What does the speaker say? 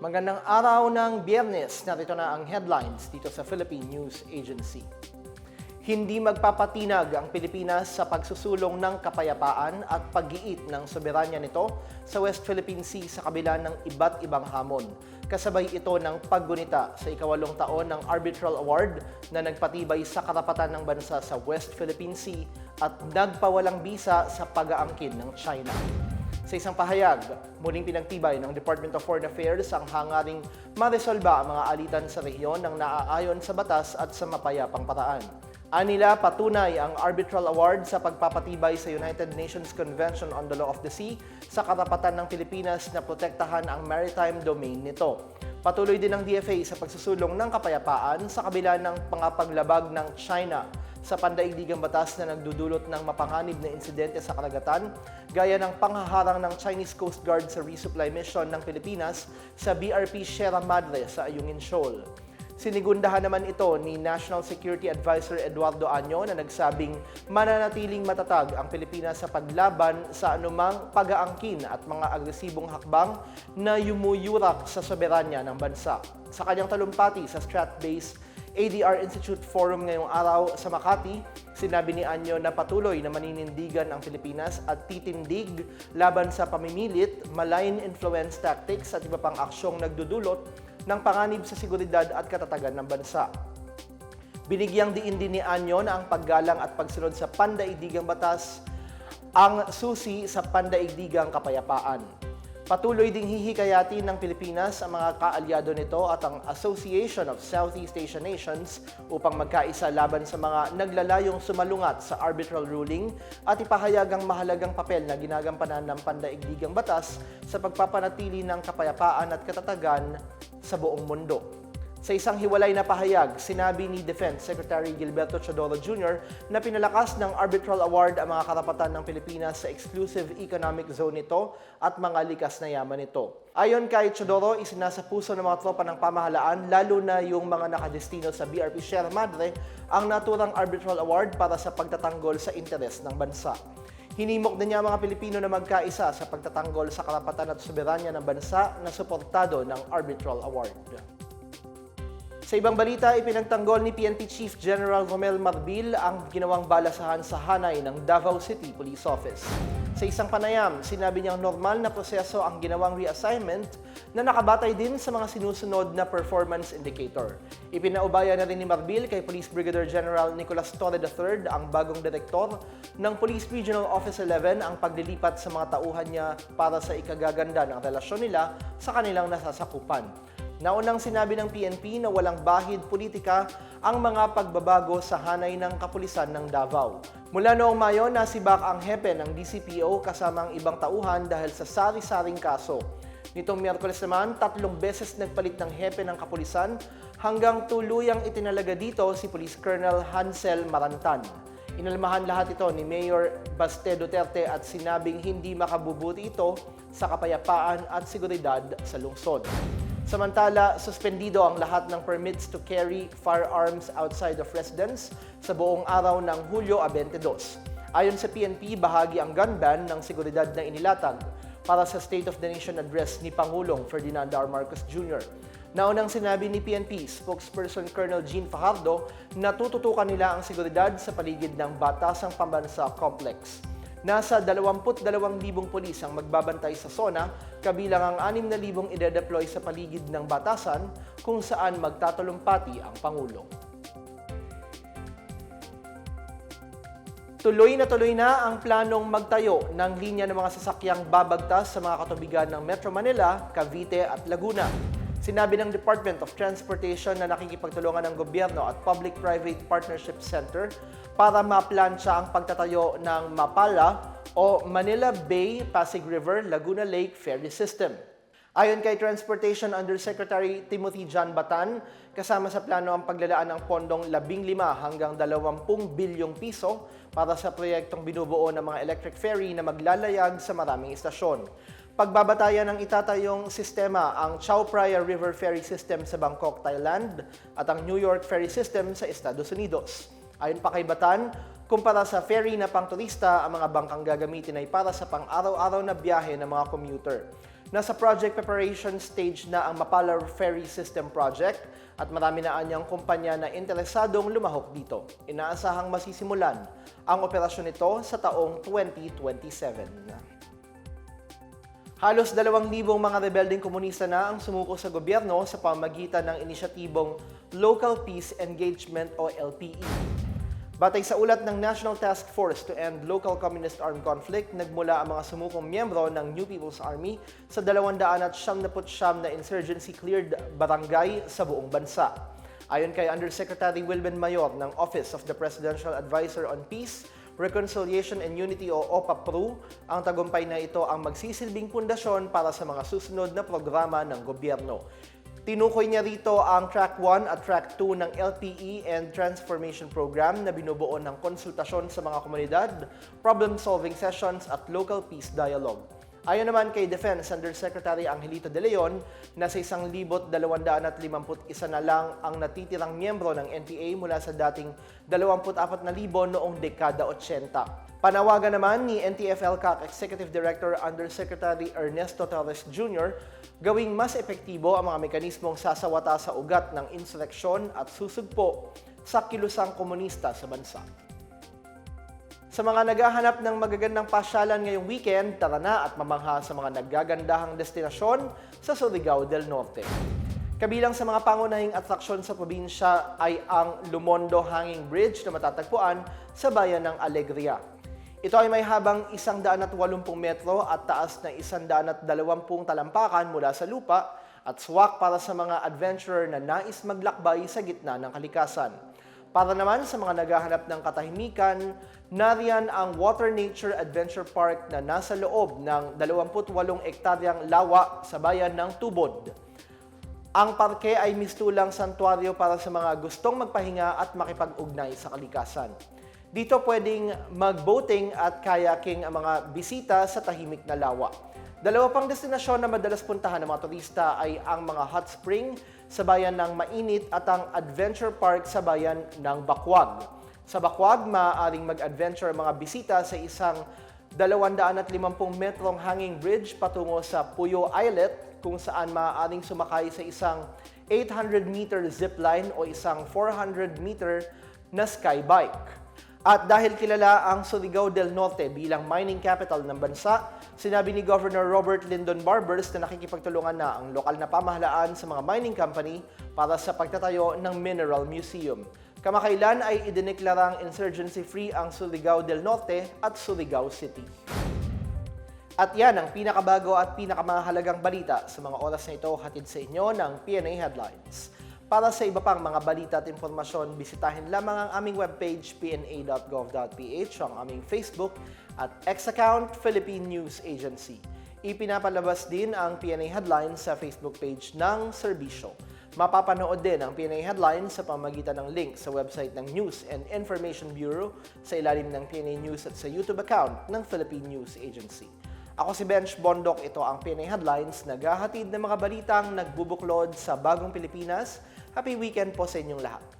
Magandang araw ng biyernes. Narito na ang headlines dito sa Philippine News Agency. Hindi magpapatinag ang Pilipinas sa pagsusulong ng kapayapaan at pag-iit ng soberanya nito sa West Philippine Sea sa kabila ng iba't ibang hamon. Kasabay ito ng paggunita sa ikawalong taon ng Arbitral Award na nagpatibay sa karapatan ng bansa sa West Philippine Sea at nagpawalang bisa sa pag-aangkin ng China. Sa isang pahayag, muling pinagtibay ng Department of Foreign Affairs ang hangaring maresolba ang mga alitan sa rehiyon ng naaayon sa batas at sa mapayapang paraan. Anila patunay ang Arbitral Award sa pagpapatibay sa United Nations Convention on the Law of the Sea sa karapatan ng Pilipinas na protektahan ang maritime domain nito. Patuloy din ang DFA sa pagsusulong ng kapayapaan sa kabila ng pangapaglabag ng China sa pandaigdigang batas na nagdudulot ng mapanganib na insidente sa karagatan, gaya ng panghaharang ng Chinese Coast Guard sa resupply mission ng Pilipinas sa BRP Sierra Madre sa Ayungin Shoal. Sinigundahan naman ito ni National Security Advisor Eduardo Año na nagsabing mananatiling matatag ang Pilipinas sa paglaban sa anumang pag-aangkin at mga agresibong hakbang na yumuyurak sa soberanya ng bansa. Sa kanyang talumpati sa Strat-based ADR Institute Forum ngayong araw sa Makati, sinabi ni Anyo na patuloy na maninindigan ang Pilipinas at titindig laban sa pamimilit, malign influence tactics at iba pang aksyong nagdudulot ng panganib sa seguridad at katatagan ng bansa. Binigyang diin din ni Anyo na ang paggalang at pagsunod sa pandaigdigang batas ang susi sa pandaigdigang kapayapaan. Patuloy ding hihikayatin ng Pilipinas ang mga kaalyado nito at ang Association of Southeast Asian Nations upang magkaisa laban sa mga naglalayong sumalungat sa arbitral ruling at ipahayag ang mahalagang papel na ginagampanan ng pandaigdigang batas sa pagpapanatili ng kapayapaan at katatagan sa buong mundo. Sa isang hiwalay na pahayag, sinabi ni Defense Secretary Gilberto Chodoro Jr. na pinalakas ng Arbitral Award ang mga karapatan ng Pilipinas sa exclusive economic zone nito at mga likas na yaman nito. Ayon kay Chodoro, isinasa puso ng mga tropa ng pamahalaan, lalo na yung mga nakadestino sa BRP Sierra Madre, ang naturang Arbitral Award para sa pagtatanggol sa interes ng bansa. Hinimok din niya ang mga Pilipino na magkaisa sa pagtatanggol sa karapatan at soberanya ng bansa na suportado ng Arbitral Award. Sa ibang balita, ipinagtanggol ni PNP Chief General Romel Marbil ang ginawang balasahan sa hanay ng Davao City Police Office. Sa isang panayam, sinabi niyang normal na proseso ang ginawang reassignment na nakabatay din sa mga sinusunod na performance indicator. Ipinaubaya na rin ni Marbil kay Police Brigadier General Nicolas Torre III, ang bagong direktor ng Police Regional Office 11, ang paglilipat sa mga tauhan niya para sa ikagaganda ng relasyon nila sa kanilang nasasakupan. Naunang sinabi ng PNP na walang bahid politika ang mga pagbabago sa hanay ng kapulisan ng Davao. Mula noong Mayo, nasibak ang hepe ng DCPO kasama ang ibang tauhan dahil sa sari-saring kaso. Nitong Miyerkules naman, tatlong beses nagpalit ng hepe ng kapulisan hanggang tuluyang itinalaga dito si Police Colonel Hansel Marantan. Inalmahan lahat ito ni Mayor Baste Duterte at sinabing hindi makabubuti ito sa kapayapaan at seguridad sa lungsod. Samantala, suspendido ang lahat ng permits to carry firearms outside of residence sa buong araw ng Hulyo 22. Ayon sa PNP, bahagi ang gun ban ng seguridad na inilatag para sa State of the Nation address ni Pangulong Ferdinand R. Marcos Jr. Naunang sinabi ni PNP spokesperson Colonel Jean Fajardo na tututukan nila ang seguridad sa paligid ng Batasang Pambansa Complex. Nasa 22,000 pulis ang magbabantay sa zona, kabilang ang 6,000 ide-deploy sa paligid ng batasan kung saan magtatulumpati ang Pangulo. Tuloy na tuloy na ang planong magtayo ng linya ng mga sasakyang babagtas sa mga katubigan ng Metro Manila, Cavite at Laguna. Sinabi ng Department of Transportation na nakikipagtulungan ng gobyerno at Public-Private Partnership Center para maplansya ang pagtatayo ng MAPALA o Manila Bay, Pasig River, Laguna Lake Ferry System. Ayon kay Transportation Undersecretary Timothy John Batan, kasama sa plano ang paglalaan ng pondong 15 hanggang 20 bilyong piso para sa proyektong binubuo ng mga electric ferry na maglalayag sa maraming istasyon. Pagbabatayan ng itatayong sistema ang Chao Phraya River Ferry System sa Bangkok, Thailand at ang New York Ferry System sa Estados Unidos. Ayon pa kay Batan, kumpara sa ferry na pang turista, ang mga bangkang gagamitin ay para sa pang-araw-araw na biyahe ng mga commuter. Nasa project preparation stage na ang Mapalar Ferry System Project at marami na anyang kumpanya na interesadong lumahok dito. Inaasahang masisimulan ang operasyon nito sa taong 2027. Halos dalawang libong mga rebelding komunista na ang sumuko sa gobyerno sa pamagitan ng inisyatibong Local Peace Engagement o LPE. Batay sa ulat ng National Task Force to End Local Communist Armed Conflict, nagmula ang mga sumukong miyembro ng New People's Army sa 279 na insurgency-cleared barangay sa buong bansa. Ayon kay Undersecretary Wilben Mayor ng Office of the Presidential Advisor on Peace, Reconciliation and Unity o OPA-PRU, ang tagumpay na ito ang magsisilbing pundasyon para sa mga susunod na programa ng gobyerno. Tinukoy niya rito ang Track 1 at Track 2 ng LPE and Transformation Program na binubuo ng konsultasyon sa mga komunidad, problem-solving sessions at local peace dialogue. Ayon naman kay Defense Undersecretary Angelito De Leon na sa 1,251 na lang ang natitirang miyembro ng NPA mula sa dating 24,000 noong dekada 80. Panawagan naman ni NTF-LCAC Executive Director Undersecretary Ernesto Torres Jr. gawing mas epektibo ang mga mekanismong sasawata sa ugat ng insureksyon at susugpo sa kilusang komunista sa bansa. Sa mga naghahanap ng magagandang pasyalan ngayong weekend, tara na at mamangha sa mga naggagandahang destinasyon sa Surigao del Norte. Kabilang sa mga pangunahing atraksyon sa probinsya ay ang Lumondo Hanging Bridge na matatagpuan sa bayan ng Alegria. Ito ay may habang 180 metro at taas na 120 talampakan mula sa lupa at swak para sa mga adventurer na nais maglakbay sa gitna ng kalikasan. Para naman sa mga naghahanap ng katahimikan, nariyan ang Water Nature Adventure Park na nasa loob ng 28 ektaryang lawa sa bayan ng Tubod. Ang parke ay mistulang santuaryo para sa mga gustong magpahinga at makipag-ugnay sa kalikasan. Dito pwedeng mag-boating at kayaking ang mga bisita sa tahimik na lawa. Dalawa pang destinasyon na madalas puntahan ng mga turista ay ang mga hot spring sa bayan ng Mainit at ang adventure park sa bayan ng Bakwag. Sa Bakwag, maaaring mag-adventure mga bisita sa isang 250 metrong hanging bridge patungo sa Puyo Islet kung saan maaaring sumakay sa isang 800-meter zipline o isang 400-meter na skybike. At dahil kilala ang Surigao del Norte bilang mining capital ng bansa, sinabi ni Governor Robert Lyndon Barbers na nakikipagtulungan na ang lokal na pamahalaan sa mga mining company para sa pagtatayo ng Mineral Museum. Kamakailan ay idineklarang insurgency-free ang Surigao del Norte at Surigao City. At yan ang pinakabago at pinakamahalagang balita sa mga oras na ito hatid sa inyo ng PNA Headlines. Para sa iba pang mga balita at informasyon, bisitahin lamang ang aming webpage pna.gov.ph o ang aming Facebook at X account Philippine News Agency. Ipinapalabas din ang PNA Headlines sa Facebook page ng serbisyo. Mapapanood din ang PNA Headlines sa pamagitan ng link sa website ng News and Information Bureau sa ilalim ng PNA News at sa YouTube account ng Philippine News Agency. Ako si Bench Bondok, ito ang PNA Headlines, naghahatid ng mga balitang nagbubuklod sa bagong Pilipinas. Happy weekend po sa inyong lahat.